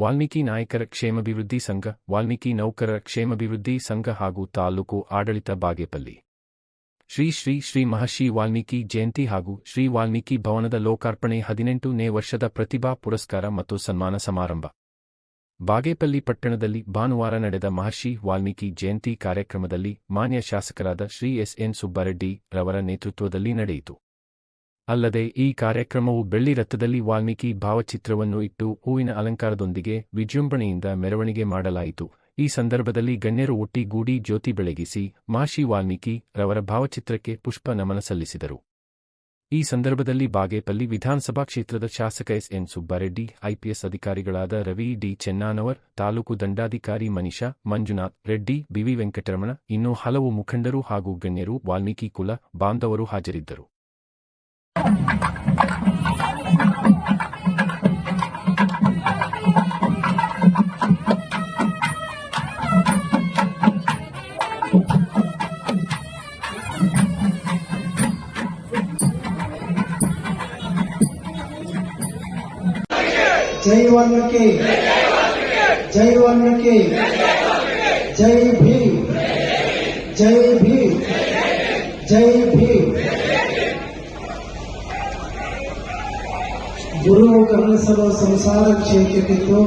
ವಾಲ್ಮೀಕಿ ನಾಯಕರ ಕ್ಷೇಮಾಭಿವೃದ್ಧಿ ಸಂಘ, ವಾಲ್ಮೀಕಿ ನೌಕರರ ಕ್ಷೇಮಾಭಿವೃದ್ಧಿ ಸಂಘ ಹಾಗೂ ತಾಲೂಕು ಆಡಳಿತ ಬಾಗೇಪಲ್ಲಿ. ಶ್ರೀ ಶ್ರೀ ಶ್ರೀ ಮಹರ್ಷಿ ವಾಲ್ಮೀಕಿ ಜಯಂತಿ ಹಾಗೂ ಶ್ರೀ ವಾಲ್ಮೀಕಿ ಭವನದ ಲೋಕಾರ್ಪಣೆ ಹದಿನೆಂಟನೇ ವರ್ಷದ ಪ್ರತಿಭಾ ಪುರಸ್ಕಾರ ಮತ್ತು ಸನ್ಮಾನ ಸಮಾರಂಭ. ಬಾಗೇಪಲ್ಲಿ ಪಟ್ಟಣದಲ್ಲಿ ಭಾನುವಾರ ನಡೆದ ಮಹರ್ಷಿ ವಾಲ್ಮೀಕಿ ಜಯಂತಿ ಕಾರ್ಯಕ್ರಮದಲ್ಲಿ ಮಾನ್ಯ ಶಾಸಕರಾದ ಶ್ರೀ ಎಸ್ ಎನ್ ಸುಬ್ಬಾರೆಡ್ಡಿ ರವರ ನೇತೃತ್ವದಲ್ಲಿ ನಡೆಯಿತು. ಅಲ್ಲದೆ ಈ ಕಾರ್ಯಕ್ರಮವು ಬೆಳ್ಳಿ ರಥದಲ್ಲಿ ವಾಲ್ಮೀಕಿ ಭಾವಚಿತ್ರವನ್ನು ಇಟ್ಟು ಹೂವಿನ ಅಲಂಕಾರದೊಂದಿಗೆ ವಿಜೃಂಭಣೆಯಿಂದ ಮೆರವಣಿಗೆ ಮಾಡಲಾಯಿತು. ಈ ಸಂದರ್ಭದಲ್ಲಿ ಗಣ್ಯರು ಒಟ್ಟಿಗೂಡಿ ಜ್ಯೋತಿ ಬೆಳಗಿಸಿ ಮಾಷಿ ವಾಲ್ಮೀಕಿ ರವರ ಭಾವಚಿತ್ರಕ್ಕೆ ಪುಷ್ಪ ನಮನ ಸಲ್ಲಿಸಿದರು. ಈ ಸಂದರ್ಭದಲ್ಲಿ ಬಾಗೇಪಲ್ಲಿ ವಿಧಾನಸಭಾ ಕ್ಷೇತ್ರದ ಶಾಸಕ ಎಸ್. ಎನ್. ಸುಬ್ಬಾರೆಡ್ಡಿ ಐಪಿಎಸ್ ಅಧಿಕಾರಿಗಳಾದ ರವಿ ಡಿ. ಚೆನ್ನಾನವರ್, ತಾಲೂಕು ದಂಡಾಧಿಕಾರಿ ಮನಿಷಾ ಮಂಜುನಾಥ್ ರೆಡ್ಡಿ ಬಿವಿ ವೆಂಕಟರಮಣ, ಇನ್ನೂ ಹಲವು ಮುಖಂಡರು ಹಾಗೂ ಗಣ್ಯರು ವಾಲ್ಮೀಕಿ ಕುಲ ಬಾಂಧವರು ಹಾಜರಿದ್ದರು. जय वाल्मीकि। जय वाल्मीकि। जय भीम। जय भीम। जय भीम। ಗುರು ಕರ್ಣಿಸಲು ಸಂಸಾರ ಕ್ಷೇತ್ರಕ್ಕಿತ್ತು